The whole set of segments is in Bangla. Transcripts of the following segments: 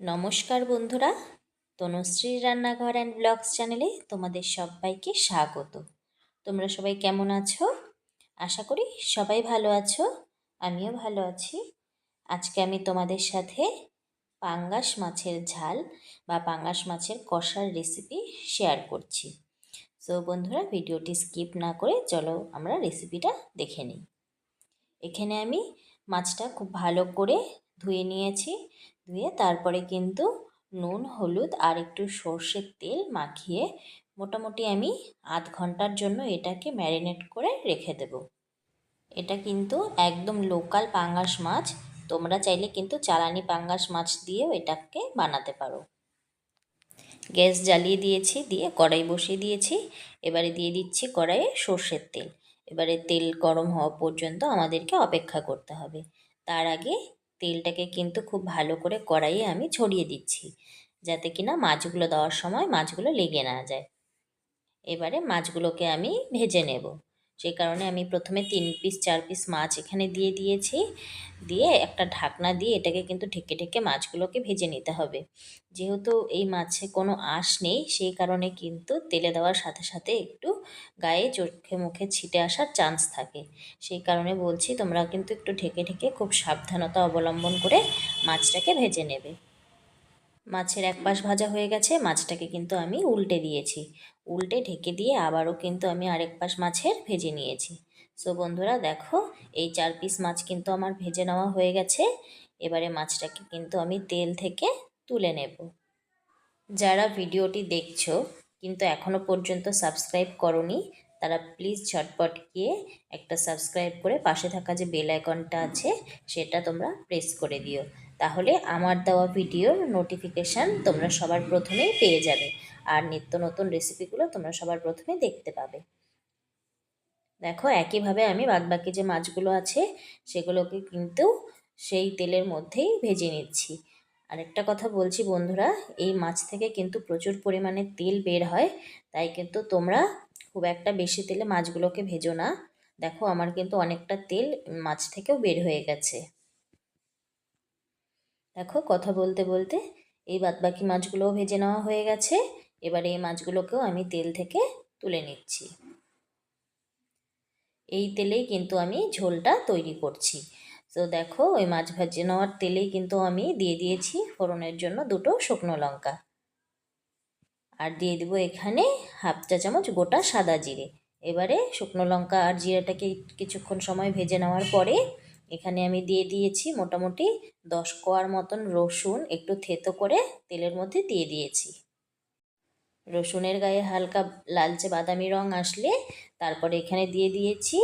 নমস্কার বন্ধুরা, তনুশ্রী রান্নাঘর অ্যান্ড ব্লগস চ্যানেলে তোমাদের সবাইকে স্বাগত। তোমরা সবাই কেমন আছো? আশা করি সবাই ভালো আছো, আমিও ভালো আছি। আজকে আমি তোমাদের সাথে পাঙ্গাস মাছের ঝাল বা পাঙ্গাস মাছের কষার রেসিপি শেয়ার করছি। সো বন্ধুরা, ভিডিওটি স্কিপ না করে চলো আমরা রেসিপিটা দেখে নিই। এখানে আমি মাছটা খুব ভালো করে ধুয়ে নিয়েছি। ধুয়ে তারপরে কিন্তু নুন, হলুদ আর একটু সর্ষের তেল মাখিয়ে মোটামুটি আমি আধ ঘণ্টার জন্য এটাকে ম্যারিনেট করে রেখে দেব। এটা কিন্তু একদম লোকাল পাঙ্গাস মাছ। তোমরা চাইলে কিন্তু চালানি পাঙ্গাস মাছ দিয়েও এটাকে বানাতে পারো। গ্যাস জ্বালিয়ে দিয়েছি, দিয়ে কড়াই বসিয়ে দিয়েছি। এবারে দিয়ে দিচ্ছি কড়াইয়ে সর্ষের তেল। এবারে তেল গরম হওয়া পর্যন্ত আমাদেরকে অপেক্ষা করতে হবে। তার আগে তেলটাকে কিন্তু খুব ভালো করে কড়াইয়ে আমি ছড়িয়ে দিচ্ছি, যাতে কিনা মাছগুলো দেওয়ার সময় মাছগুলো লেগে না যায়। এবারে মাছগুলোকে আমি ভেজে নেব। সেই কারণে আমি প্রথমে তিন পিস চার পিস মাছ এখানে দিয়ে দিয়েছি। দিয়ে একটা ঢাকনা দিয়ে এটাকে কিন্তু ঢেকে ঢেকে মাছগুলোকে ভেজে নিতে হবে। যেহেতু এই মাছে কোনো আঁশ নেই, সেই কারণে কিন্তু তেলে দেওয়ার সাথে সাথে একটু গায়ে চোখে মুখে ছিটে আসার চান্স থাকে। সেই কারণে বলছি তোমরা কিন্তু একটু ঢেকে ঢেকে খুব সাবধানতা অবলম্বন করে মাছটাকে ভেজে নেবে। মাছের এক পাশ ভাজা হয়ে গেছে, মাছটাকে কিন্তু আমি উল্টে দিয়েছি। উল্টে ঢেকে দিয়ে আবারও কিন্তু আমি আরেক পাশ মাছের ভেজে নিয়েছি। সো বন্ধুরা, দেখো, এই চার পিস মাছ কিন্তু আমার ভেজে নেওয়া হয়ে গেছে। এবারে মাছটাকে কিন্তু আমি তেল থেকে তুলে নেব। যারা ভিডিওটি দেখছ, কিন্তু এখনও পর্যন্ত সাবস্ক্রাইব করনি, তারা প্লিজ ঝটপট গিয়ে একটা সাবস্ক্রাইব করে পাশে থাকা যে বেল আইকনটা আছে, সেটা তোমরা প্রেস করে দিও। তাহলে আমার দেওয়া ভিডিওর নোটিফিকেশান তোমরা সবার প্রথমেই পেয়ে যাবে। আর নিত্য নতুন রেসিপিগুলো তোমরা সবার প্রথমে দেখতে পাবে। দেখো, একইভাবে আমি বাদবাকি যে মাছগুলো আছে, সেগুলোকে কিন্তু সেই তেলের মধ্যেই ভেজে নিচ্ছি। আরেকটা কথা বলছি বন্ধুরা, এই মাছ থেকে কিন্তু প্রচুর পরিমাণে তেল বের হয়, তাই কিন্তু তোমরা খুব একটা বেশি তেলে মাছগুলোকে ভেজো না। দেখো, আমার কিন্তু অনেকটা তেল মাছ থেকেও বের হয়ে গেছে। দেখো, কথা বলতে বলতে এই বাদবাকি মাছগুলোও ভেজে নেওয়া হয়ে গেছে। এবারে এই মাছগুলোকেও আমি তেল থেকে তুলে নিচ্ছি। এই তেলেই কিন্তু আমি ঝোলটা তৈরি করছি। তো দেখো, ওই মাছ ভাজে নেওয়ার তেলেই কিন্তু আমি দিয়ে দিয়েছি ফোড়নের জন্য দুটো শুকনো লঙ্কা। আর দিয়ে দেবো এখানে হাফ চা চামচ গোটা সাদা জিরে। এবারে শুকনো লঙ্কা আর জিরাটাকে কিছুক্ষণ সময় ভেজে নেওয়ার পরে এখানে আমি দিয়ে দিয়েছি মোটামুটি দশ কোয়ার মতন রসুন, একটু থেতো করে তেলের মধ্যে দিয়ে দিয়েছি। রসুনের গায়ে হালকা লালচে বাদামি রং আসলে তারপরে এখানে দিয়ে দিয়েছি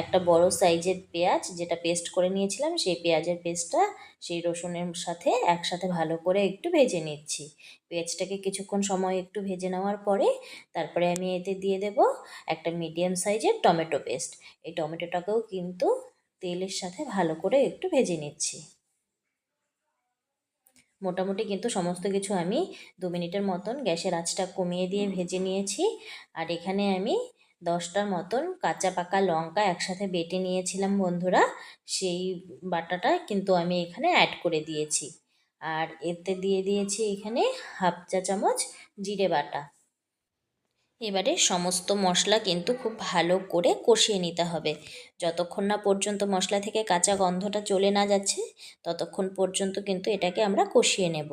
একটা বড় সাইজের পেঁয়াজ, যেটা পেস্ট করে নিয়েছিলাম সেই পেঁয়াজের পেস্টটা সেই রসুনের সাথে একসাথে ভালো করে একটু ভেজে নিচ্ছি। পেঁয়াজটাকে কিছুক্ষণ সময় একটু ভেজে নেওয়ার পরে তারপরে আমি এতে দিয়ে দেব একটা মিডিয়াম সাইজের টমেটো পেস্ট। এই টমেটোটাকেও কিন্তু তেলের সাথে ভালো করে একটু ভেজে নিচ্ছি। মোটামুটি কিন্তু সমস্ত কিছু আমি দু মিনিটের মতন গ্যাসের আঁচটা কমিয়ে দিয়ে ভেজে নিয়েছি। আর এখানে আমি দশটার মতন কাঁচা পাকা লঙ্কা একসাথে বেটে নিয়েছিলাম বন্ধুরা। সেই বাটাটা কিন্তু আমি এখানে অ্যাড করে দিয়েছি। আর এতে দিয়ে দিয়েছি এখানে হাফ চা চামচ জিরে বাটা। এবারে সমস্ত মশলা কিন্তু খুব ভালো করে কষিয়ে নিতে হবে। যতক্ষণ না পর্যন্ত মশলা থেকে কাঁচা গন্ধটা চলে না যাচ্ছে, ততক্ষণ পর্যন্ত কিন্তু এটাকে আমরা কষিয়ে নেব।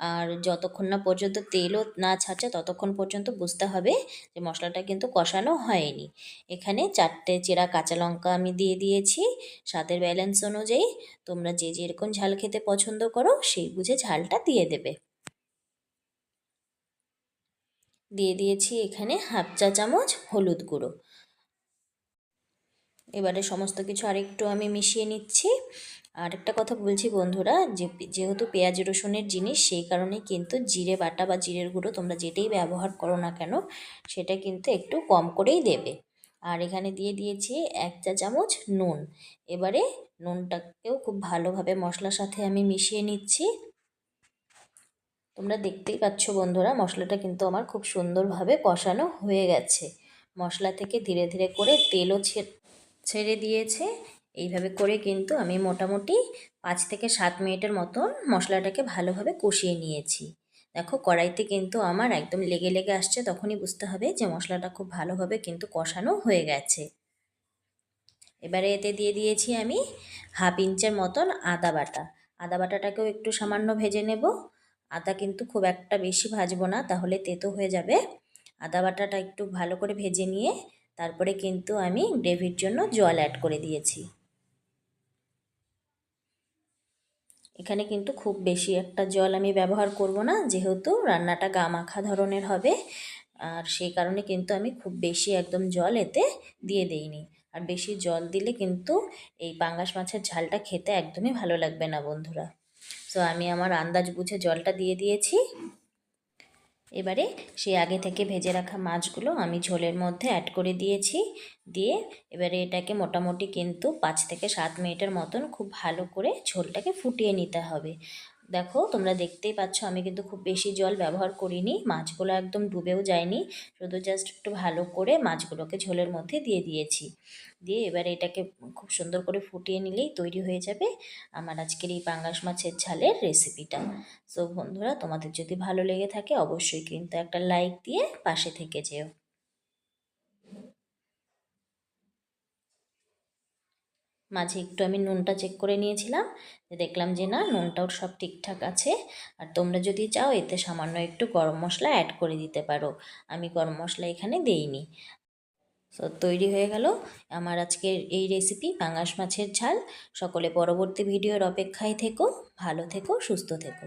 আর যতক্ষণ না পর্যন্ত তেলও না ছাড়ছে, ততক্ষণ পর্যন্ত বুঝতে হবে যে মশলাটা কিন্তু কষানো হয়নি। এখানে চারটে চেরা কাঁচা লঙ্কা আমি দিয়ে দিয়েছি। স্বাদের ব্যালেন্স অনুযায়ী তোমরা যে যেরকম ঝাল খেতে পছন্দ করো, সেই বুঝে ঝালটা দিয়ে দেবে। দিয়ে দিয়েছি এখানে হাফ চা চামচ হলুদ গুঁড়ো। এবারে সমস্ত কিছু আরেকটু আমি মিশিয়ে নিচ্ছি। আর একটা কথা বলছি বন্ধুরা, যে যেহেতু পেঁয়াজ রসুনের জিনিস, সেই কারণে কিন্তু জিরে বাটা বা জিরের গুঁড়ো তোমরা যেটাই ব্যবহার করো না কেন, সেটা কিন্তু একটু কম করেই দেবে। আর এখানে দিয়ে দিয়েছি এক চা চামচ নুন। এবারে নুনটাকেও খুব ভালোভাবে মশলার সাথে আমি মিশিয়ে নিচ্ছি। তোমরা দেখতেই পাচ্ছ বন্ধুরা, মশলাটা কিন্তু আমার খুব সুন্দরভাবে কষানো হয়ে গেছে। মশলা থেকে ধীরে ধীরে করে তেলও ছেড়ে দিয়েছে। এইভাবে করে কিন্তু আমি মোটামুটি পাঁচ থেকে সাত মিনিটের মতন মশলাটাকে ভালোভাবে কষিয়ে নিয়েছি। দেখো, কড়াইতে কিন্তু আমার একদম লেগে লেগে আসছে, তখনই বুঝতে হবে যে মশলাটা খুব ভালোভাবে কিন্তু কষানো হয়ে গেছে। এবারে এতে দিয়ে দিয়েছি আমি হাফ ইঞ্চের মতন আদা বাটা। আদা বাটাটাকেও একটু সামান্য ভেজে নেব। আদা কিন্তু খুব একটা বেশি ভাজবো না, তাহলে তেতো হয়ে যাবে। আদা বাটাটা একটু ভালো করে ভেজে নিয়ে তারপরে কিন্তু আমি গ্রেভির জন্য জল অ্যাড করে দিয়েছি। এখানে কিন্তু খুব বেশি একটা জল আমি ব্যবহার করব না, যেহেতু রান্নাটা গা মাখা ধরনের হবে। আর সেই কারণে কিন্তু আমি খুব বেশি একদম জল এতে দিয়ে দেইনি। আর বেশি জল দিলে কিন্তু এই পাঙ্গাস মাছের ঝালটা খেতে একদমই ভালো লাগবে না বন্ধুরা। সো আমি আমার আন্দাজ বুঝে জলটা দিয়ে দিয়েছি। এবারে সেই আগে থেকে ভেজে রাখা মাছগুলো আমি ঝোলের মধ্যে অ্যাড করে দিয়েছি। দিয়ে এবারে এটাকে মোটামুটি কিন্তু পাঁচ থেকে সাত মিনিটের মতন খুব ভালো করে ঝোলটাকে ফুটিয়ে নিতে হবে। দেখো, তোমরা দেখতেই পাচ্ছ আমি কিন্তু খুব বেশি জল ব্যবহার করিনি, মাছগুলো একদম ডুবেও যায়নি, শুধু জাস্ট একটু ভালো করে মাছগুলোকে ঝোলের মধ্যে দিয়ে দিয়েছি। দিয়ে এবারে এটাকে খুব সুন্দর করে ফুটিয়ে নিলেই তৈরি হয়ে যাবে আমার আজকের এই পাঙ্গাস মাছের ঝালের রেসিপিটা সো বন্ধুরা, তোমাদের যদি ভালো লেগে থাকে অবশ্যই কিন্তু একটা লাইক দিয়ে পাশে থেকে যেও। মাঝে একটু আমি নুনটা চেক করে নিয়েছিলাম দেখলাম যে না, নুনটাও সব ঠিকঠাক আছে। আর তোমরা যদি চাও, এতে সামান্য একটু গরম মশলা অ্যাড করে দিতে পারো। আমি গরম মশলা এখানে দেইনি। সো তৈরি হয়ে গেল আমার আজকের এই রেসিপি পাঙাশ মাছের ঝাল। সকলে পরবর্তী ভিডিওর অপেক্ষায় থেকো, ভালো থেকো, সুস্থ থেকো।